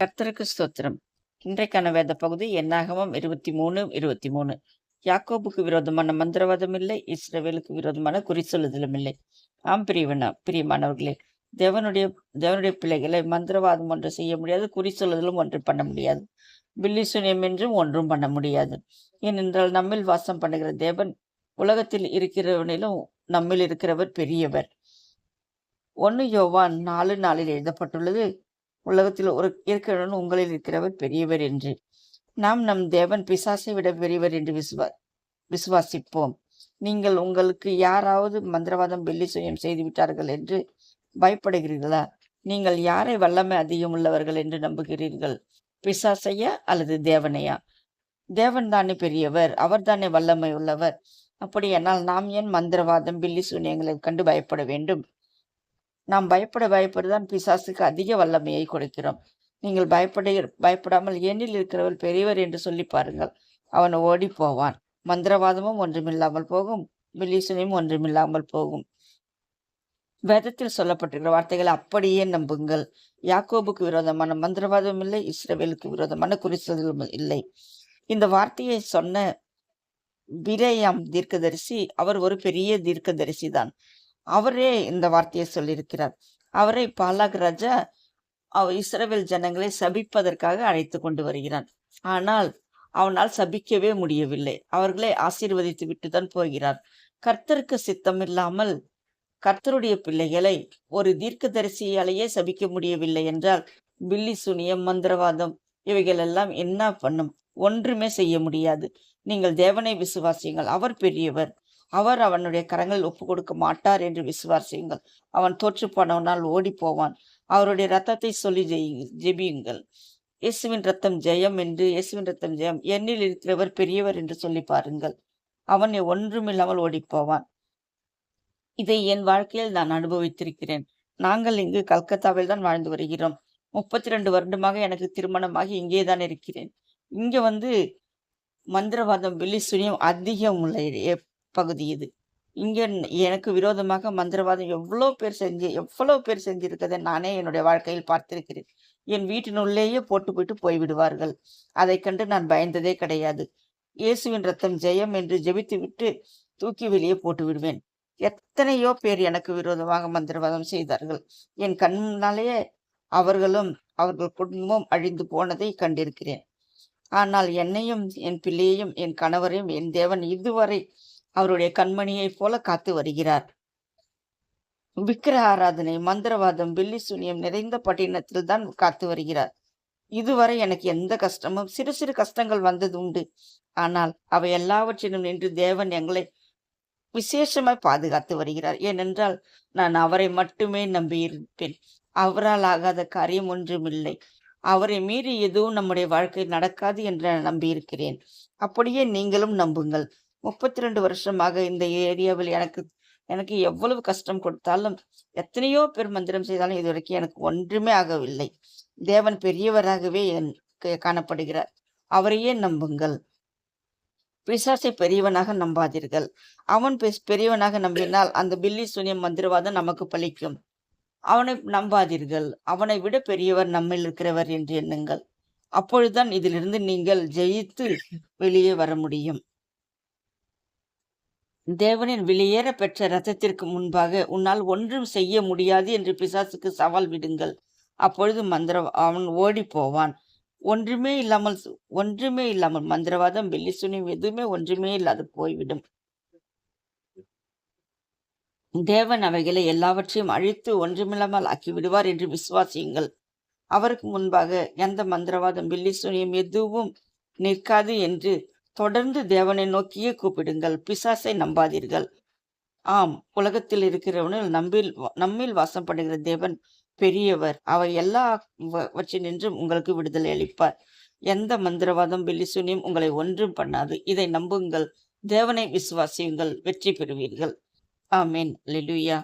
கர்த்தருக்கு ஸ்தோத்திரம். இன்றைக்கான வேத பகுதி என்னாகமம் இருபத்தி மூணு இருபத்தி மூணு யாக்கோபுக்கு விரோதமான மந்திரவாதம் இல்லை இஸ்ரவேலுக்கு விரோதமான குறி சொல்லுதலும் இல்லை. ஆம் பிரியவனா பிரியமானவர்களே தேவனுடைய தேவனுடைய பிள்ளைகளை மந்திரவாதம் ஒன்று செய்ய முடியாது குறி சொல்லுதலும் ஒன்று பண்ண முடியாது. பில்லி சுனியம் என்றும் ஒன்றும் பண்ண முடியாது. ஏனென்றால் நம்மில் வாசம் பண்ணுகிற தேவன் உலகத்தில் இருக்கிறவனிலும் நம்மில் இருக்கிறவர் பெரியவர். ஒன்னு யோவான் நாலு நாளில் எழுதப்பட்டுள்ளது உலகத்தில் ஒரு இருக்கிறவன் உங்களில் இருக்கிறவர் பெரியவர் என்று. நாம் நம் தேவன் பிசாசை விட பெரியவர் என்று விசுவா விசுவாசிப்போம். நீங்கள் உங்களுக்கு யாராவது மந்திரவாதம் வெள்ளி சுயம் செய்து விட்டார்கள் என்று பயப்படுகிறீர்களா? நீங்கள் யாரை வல்லமை அதிகம் உள்ளவர்கள் என்று நம்புகிறீர்கள்? பிசாசையா அல்லது தேவனையா? தேவன் தானே பெரியவர் அவர் தானே வல்லமை உள்ளவர். அப்படியானால் நாம் ஏன் மந்திரவாதம் பில்லி சூன்யங்களை கண்டு பயப்பட வேண்டும்? நாம் பயப்பட பயப்படுதான் பிசாசுக்கு அதிக வல்லமையை கொடுக்கிறோம். நீங்கள் பயப்பட பயப்படாமல் ஏனில் இருக்கிறவர் பெரியவர் என்று சொல்லி பாருங்கள். அவன் ஓடி போவான் மந்திரவாதமும் ஒன்றுமில்லாமல் போகும். பில்லிசனையும் ஒன்றுமில்லாமல் போகும். வேதத்தில் சொல்லப்பட்டிருக்கிற வார்த்தைகளை அப்படியே நம்புங்கள். யாக்கோபுக்கு விரோதமான மந்திரவாதம் இல்லை இஸ்ரேவேலுக்கு விரோதமான குறிச்சலும் இல்லை. இந்த வார்த்தையை சொன்ன பிரேயாம் தீர்க்கதரிசி அவர் ஒரு பெரிய தீர்க்கதரிசி தான் அவரே இந்த வார்த்தையை சொல்லியிருக்கிறார். அவரை பாலாக் ராஜா அவ இஸ்ரவேல் ஜனங்களை சபிப்பதற்காக அழைத்து கொண்டு வருகிறான். ஆனால் அவனால் சபிக்கவே முடியவில்லை. அவர்களை ஆசீர்வதித்து விட்டு தான் போகிறார். கர்த்தருக்கு சித்தம் இல்லாமல் கர்த்தருடைய பிள்ளைகளை ஒரு தீர்க்க தரிசியாலேயே சபிக்க முடியவில்லை என்றால் பில்லி சுனியம் மந்திரவாதம் இவைகள் எல்லாம் என்ன பண்ணும்? ஒன்றுமே செய்ய முடியாது. நீங்கள் தேவனை விசுவாசியுங்கள். அவர் பெரியவர். அவர் அவனுடைய கரங்களில் ஒப்பு கொடுக்க மாட்டார் என்று விசுவாசியுங்கள். அவன் தோற்று போனவனால் ஓடி போவான் அவருடைய ரத்தத்தை சொல்லி ஜெபியுங்கள். இயேசுவின் ரத்தம் ஜெயம் என்று இயேசுவின் ரத்தம் ஜெயம். என்னில் இருக்கிறவர் பெரியவர் என்று சொல்லி பாருங்கள். அவன் ஒன்றுமில்லாமல் ஓடிப்போவான். போவான் இதை என் வாழ்க்கையில் நான் அனுபவித்திருக்கிறேன். நாங்கள் இங்கு கல்கத்தாவில் தான் வாழ்ந்து வருகிறோம். முப்பத்தி ரெண்டு வருடமாக எனக்கு திருமணமாகி இங்கே தான் இருக்கிறேன். இங்கே வந்து மந்திரவாதம் வெள்ளி சுனியம் அதிகம் உள்ள பகுதி இது. இங்கே எனக்கு விரோதமாக மந்திரவாதம் எவ்வளோ பேர் செஞ்சு எவ்வளோ பேர் செஞ்சிருக்கதை நானே என்னுடைய வாழ்க்கையில் பார்த்திருக்கிறேன். என் வீட்டினுள்ளேயே போட்டு போயிட்டு போய்விடுவார்கள் அதை கண்டு நான் பயந்ததே கிடையாது. இயேசுவின் ரத்தம் ஜெயம் என்று ஜெபித்து விட்டு தூக்கி வெளியே போட்டு விடுவேன். எத்தனையோ பேர் எனக்கு விரோதமாக மந்திரவாதம் செய்தார்கள். என் கண்ணாலேயே அவர்களும் அவர்கள் குடும்பம் அழிந்து போனதை கண்டிருக்கிறேன். ஆனால் என்னையும் என் பிள்ளையையும் என் கணவரையும் என் தேவன் இதுவரை அவருடைய கண்மணியைப் போல காத்து வருகிறார். விக்கிர ஆராதனை மந்திரவாதம் வில்லி சூன்யம் நிறைந்த பட்டினத்தில் தான் காத்து வருகிறார். இதுவரை எனக்கு எந்த கஷ்டமும் சிறு சிறு கஷ்டங்கள் வந்தது உண்டு. ஆனால் அவை எல்லாவற்றிலும் நின்று தேவன் எங்களை விசேஷமாய் பாதுகாத்து வருகிறார். ஏனென்றால் நான் அவரை மட்டுமே நம்பியிருப்பேன். அவரால் ஆகாத காரியம் ஒன்றுமில்லை அவரை மீறி எதுவும் நம்முடைய வாழ்க்கை நடக்காது என்று நம்பியிருக்கிறேன். அப்படியே நீங்களும் நம்புங்கள். முப்பத்தி ரெண்டு வருஷமாக இந்த ஏரியாவில் எனக்கு எனக்கு எவ்வளவு கஷ்டம் கொடுத்தாலும் எத்தனையோ பேர் மந்திரம் செய்தாலும் இது வரைக்கும் எனக்கு ஒன்றுமே ஆகவில்லை. தேவன் பெரியவராகவே காணப்படுகிறார். அவரையே நம்புங்கள். பிசாசை பெரியவனாக நம்பாதீர்கள். அவன் பெரியவனாக நம்பினால் அந்த பில்லி சுனியம் மந்திரவாதம் நமக்கு பலிக்கும். அவனை நம்பாதீர்கள். அவனை விட பெரியவர் நம்மில் இருக்கிறவர் என்று எண்ணுங்கள். அப்பொழுதுதான் இதிலிருந்து நீங்கள் ஜெயித்து வெளியே வர முடியும். தேவனின் வெளியேற பெற்ற ரத்தத்திற்கு முன்பாக உன்னால் ஒன்றும் செய்ய முடியாது என்று பிசாசுக்கு சவால் விடுங்கள். அப்பொழுது மந்திர அவன் ஓடி போவான் ஒன்றுமே இல்லாமல் ஒன்றுமே இல்லாமல் மந்திரவாதம் வெள்ளி சுனியம் எதுவுமே ஒன்றுமே இல்லாது போய்விடும். தேவன் அவைகளை எல்லாவற்றையும் அழித்து ஒன்றுமில்லாமல் ஆக்கி விடுவார் என்று விசுவாசியுங்கள். அவருக்கு முன்பாக எந்த மந்திரவாதம் வெள்ளி சுனியம் எதுவும் நிற்காது என்று தொடர்ந்து தேவனை நோக்கியே கூப்பிடுங்கள். பிசாசை நம்பாதீர்கள். ஆம் உலகத்தில் இருக்கிறவனில் நம்பில் நம்மில் வாசம் பண்ணுகிற தேவன் பெரியவர். அவர் எல்லா நின்றும் உங்களுக்கு விடுதலை அளிப்பார். எந்த மந்திரவாதம் வெள்ளிசூனியும் உங்களை ஒன்றும் பண்ணாது. இதை நம்புங்கள். தேவனை விசுவாசியுங்கள். வெற்றி பெறுவீர்கள். ஆமீன். லிலுயா